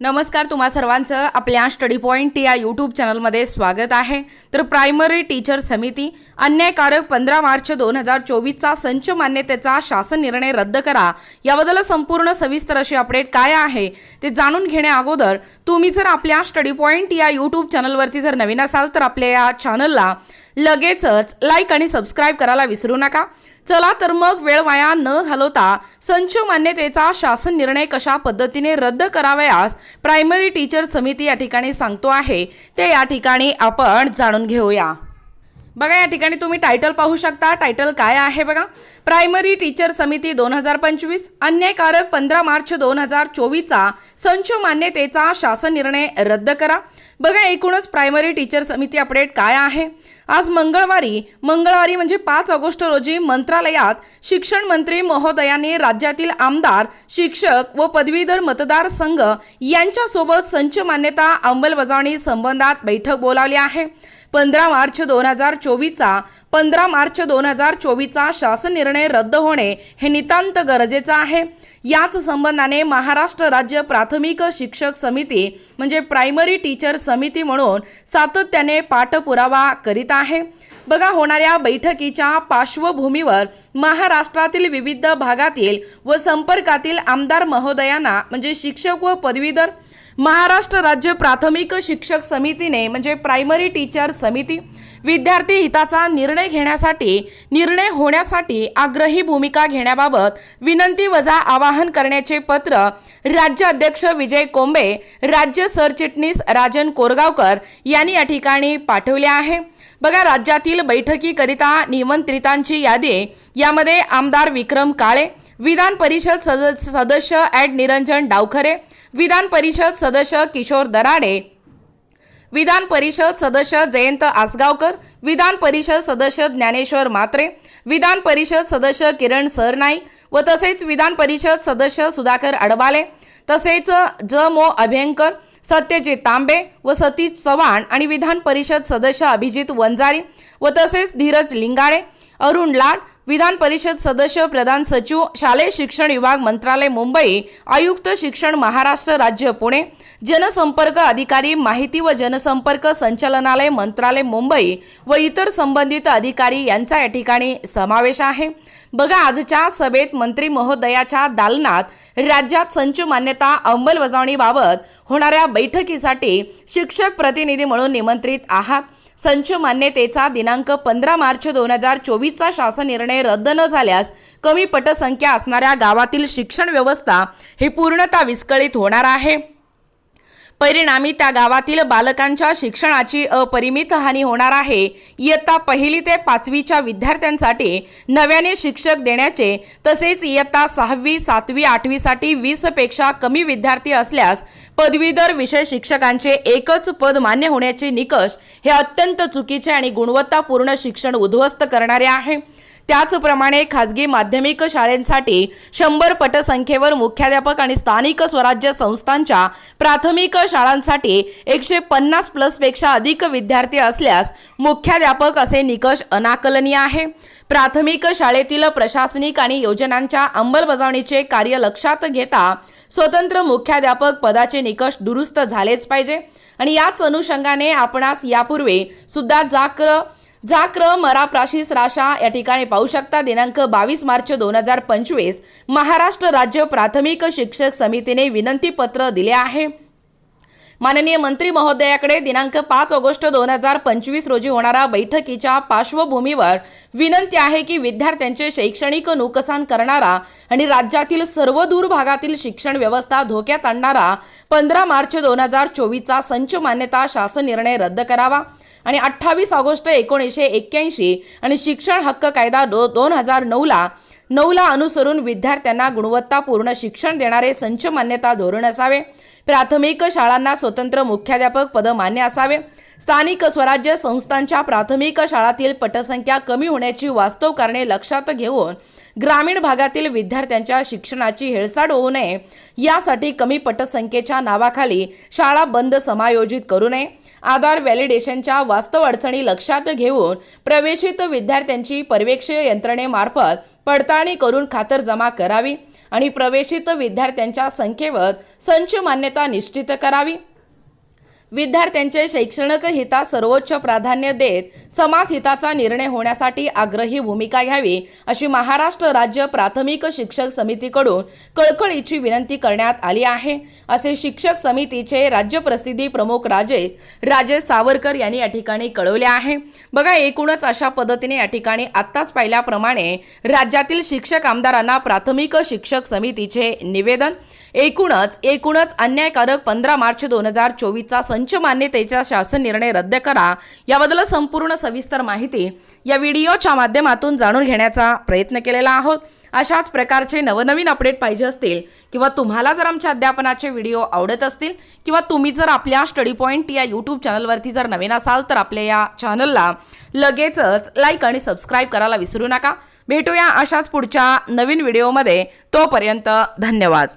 नमस्कार तुम्हा सर्वांचं आपल्या स्टडी पॉईंट या यूट्यूब चॅनलमध्ये स्वागत आहे. तर प्रायमरी टीचर समिती अन्यायकारक पंधरा मार्च दोन हजार चोवीसचा संच मान्यतेचा शासन निर्णय रद्द करा. याबद्दल संपूर्ण सविस्तर अशी अपडेट काय आहे ते जाणून घेण्या अगोदर तुम्ही जर आपल्या स्टडी पॉईंट या यूट्यूब चॅनलवरती जर नवीन असाल तर आपल्या या चॅनलला लगेचच लाईक आणि सबस्क्राईब करायला विसरू नका. चला तर मग वेळ वाया न घालवता संच मान्यतेचा शासन निर्णय कशा पद्धतीने रद्द करावयास प्रायमरी टीचर समिती या ठिकाणी सांगतो आहे. ते या ठिकाणी आपण जाणून घेऊया. बघा या ठिकाणी तुम्ही टायटल पाहू शकता. टायटल काय आहे बघा? प्रायमरी टीचर समिती दोन हजार पंचवीस अन्यायकारक पंधरा मार्च दोन हजार चोवीसचा संच मान्यतेचा शासन निर्णय रद्द करा. बघा एकूणच प्रायमरी टीचर समिती अपडेट काय आहे? आज मंगळवारी मंगळवारी म्हणजे पाच ऑगस्ट रोजी मंत्रालयात शिक्षण मंत्री महोदयांनी राज्यातील आमदार शिक्षक व पदवीधर मतदार संघ यांच्यासोबत संच मान्यता अंमलबजावणी संबंधात बैठक बोलावली आहे. पंधरा मार्च दोन हजार चोवीसचा पंधरा मार्च दोन हजार चोवीसचा शासन निर्णय रद्द होणे हे नितांत गरजेचं आहे. याच संबंधाने महाराष्ट्र राज्य प्राथमिक शिक्षक समिती म्हणजे प्रायमरी टीचर समिती म्हणून सातत्याने पाठपुरावा करीत आहे. बघा होणाऱ्या बैठकीच्या पार्श्वभूमीवर महाराष्ट्रातील विविध भागातील व संपर्कातील आमदार महोदयांना म्हणजे शिक्षक व पदवीधर महाराष्ट्र राज्य प्राथमिक शिक्षक समितीने म्हणजे प्रायमरी टीचर समिती विद्यार्थी हिताचा निर्णय घेण्यासाठी निर्णय होण्यासाठी आग्रही भूमिका घेण्याबाबत विनंती वजा आवाहन करण्याचे पत्र राज्याध्यक्ष विजय कोंबे राज्य सरचिटणीस राजन कोरगावकर यांनी या ठिकाणी पाठवले आहे. बघा राज्यातील बैठकीकरिता निमंत्रितांची यादी यामध्ये आमदार विक्रम काळे विधान परिषद सद सदस्य ॲड निरंजन डावखरे विधान परिषद सदस्य किशोर दराडे विधान परिषद सदस्य जयंत आसगावकर विधान परिषद सदस्य ज्ञानेश्वर मात्रे विधान परिषद सदस्य किरण सरनाईक व तसेच विधान परिषद सदस्य सुधाकर अडबाले तसेच ज. मो. अभ्यंकर सत्यजित तांबे व सतीश चव्हाण आणि विधान परिषद सदस्य अभिजित वंजारी व तसेच धीरज लिंगाळे अरुण लाड विधान परिषद सदस्य प्रधान सचिव शालेय शिक्षण विभाग मंत्रालय मुंबई आयुक्त शिक्षण महाराष्ट्र राज्य पुणे जनसंपर्क अधिकारी माहिती व जनसंपर्क संचालनालय मंत्रालय मुंबई व इतर संबंधित अधिकारी यांचा या ठिकाणी समावेश आहे. बघा आजच्या सभेत मंत्री महोदयाच्या दालनात राज्यात संच मान्यता अंमलबजावणीबाबत होणाऱ्या बैठकीसाठी शिक्षक प्रतिनिधी म्हणून निमंत्रित आहात. संच मान्यतेचा दिनांक पंधरा मार्च दोन हजार चोवीसचा शासन निर्णय रद्द न झाल्यास कमी पटसंख्या असणाऱ्या गावातील शिक्षण व्यवस्था ही पूर्णतः विस्कळीत होणार आहे. परिणामी त्या गावातील बालकांच्या शिक्षणाची अपरिमित हानी होणार आहे. इयत्ता पहिली ते पाचवीच्या विद्यार्थ्यांसाठी नव्याने शिक्षक देण्याचे तसेच इयत्ता सहावी सातवी आठवीसाठी वीसपेक्षा कमी विद्यार्थी असल्यास पदवीधर विषय शिक्षकांचे एकच पद मान्य होण्याचे निकष हे अत्यंत चुकीचे आणि गुणवत्तापूर्ण शिक्षण उद्ध्वस्त करणारे आहे. त्याचप्रमाणे खाजगी माध्यमिक शाळेंसाठी शंभर पटसंख्येवर मुख्याध्यापक आणि स्थानिक स्वराज्य संस्थांच्या प्राथमिक शाळांसाठी एकशे पन्नास प्लसपेक्षा अधिक विद्यार्थी असल्यास मुख्याध्यापक असे निकष अनाकलनीय आहे. प्राथमिक शाळेतील प्रशासनिक आणि योजनांच्या अंमलबजावणीचे कार्य लक्षात घेता स्वतंत्र मुख्याध्यापक पदाचे निकष दुरुस्त झालेच पाहिजे. आणि याच अनुषंगाने आपणास यापूर्वी सुद्धा जाक्र जाक्र मराप्राशीस राशा या ठिकाणी पाहू शकता. दिनांक बावीस मार्च दोन हजार पंचवीस महाराष्ट्र राज्य प्राथमिक शिक्षक समितीने विनंती पत्र दिले आहे. माननीय मंत्री महोदयाकडे दिनांक पाच ऑगस्ट दोन हजार पंचवीस रोजी होणाऱ्या बैठकीच्या पार्श्वभूमीवर विनंती आहे की विद्यार्थ्यांचे शैक्षणिक नुकसान करणारा आणि राज्यातील सर्व दूर भागातील शिक्षण व्यवस्था धोक्यात आणणारा पंधरा मार्च दोन हजार चोवीसचा संच मान्यता शासन निर्णय रद्द करावा आणि अठ्ठावीस ऑगस्ट एकोणीसशे एक्क्याऐंशी आणि शिक्षण हक्क कायदा दो दोन हजार नऊला नऊला अनुसरून विद्यार्थ्यांना गुणवत्तापूर्ण शिक्षण देणारे संच मान्यता धोरण असावे. प्राथमिक शाळांना स्वतंत्र मुख्याध्यापक पद मान्य असावे. स्थानिक स्वराज्य संस्थांच्या प्राथमिक शाळातील पटसंख्या कमी होण्याची वास्तव कारणे लक्षात घेऊन ग्रामीण भागातील विद्यार्थ्यांच्या शिक्षणाची हेळसाड होऊ नये. यासाठी कमी पटसंख्येच्या नावाखाली शाळा बंद समायोजित करू नये. आधार व्हॅलिडेशनच्या वास्तव अडचणी लक्षात घेऊन प्रवेशित विद्यार्थ्यांची पर्यवेक्षीय यंत्रणेमार्फत पडताळणी करून खातरजमा करावी आणि प्रवेशित विद्यार्थ्यांच्या संख्येवर संच मान्यता निश्चित करावी. विद्यार्थ्यांचे शैक्षणिक हिता सर्वोच्च प्राधान्य देत समाज हिताचा निर्णय होण्यासाठी आग्रही भूमिका घ्यावी अशी महाराष्ट्र राज्य प्राथमिक शिक्षक समितीकडून कळकळीची विनंती करण्यात आली आहे. असे शिक्षक समितीचे राज्य प्रसिद्धी प्रमुख राजे राजेश सावरकर यांनी या ठिकाणी कळवले आहे. बघा एकूणच अशा पद्धतीने या ठिकाणी आत्ताच पाहिल्याप्रमाणे राज्यातील शिक्षक आमदारांना प्राथमिक शिक्षक समितीचे निवेदन एकूणच एकूणच अन्यायकारक पंधरा मार्च दोन हजार चोवीसचा संच मान्यतेचा शासन निर्णय रद्द करा. याबद्दल संपूर्ण सविस्तर माहिती या व्हिडिओच्या माध्यमातून जाणून घेण्याचा प्रयत्न केलेला आहोत. अशाच प्रकारचे नवनवीन अपडेट पाहिजे असतील किंवा तुम्हाला जर आमच्या अध्यापनाचे व्हिडिओ आवडत असतील किंवा तुम्ही जर आपल्या स्टडी पॉईंट या यूट्यूब चॅनलवरती जर नवीन असाल तर आपल्या या चॅनलला लगेचच लाईक आणि सबस्क्राईब करायला विसरू नका. भेटूया अशाच पुढच्या नवीन व्हिडिओमध्ये. तोपर्यंत धन्यवाद.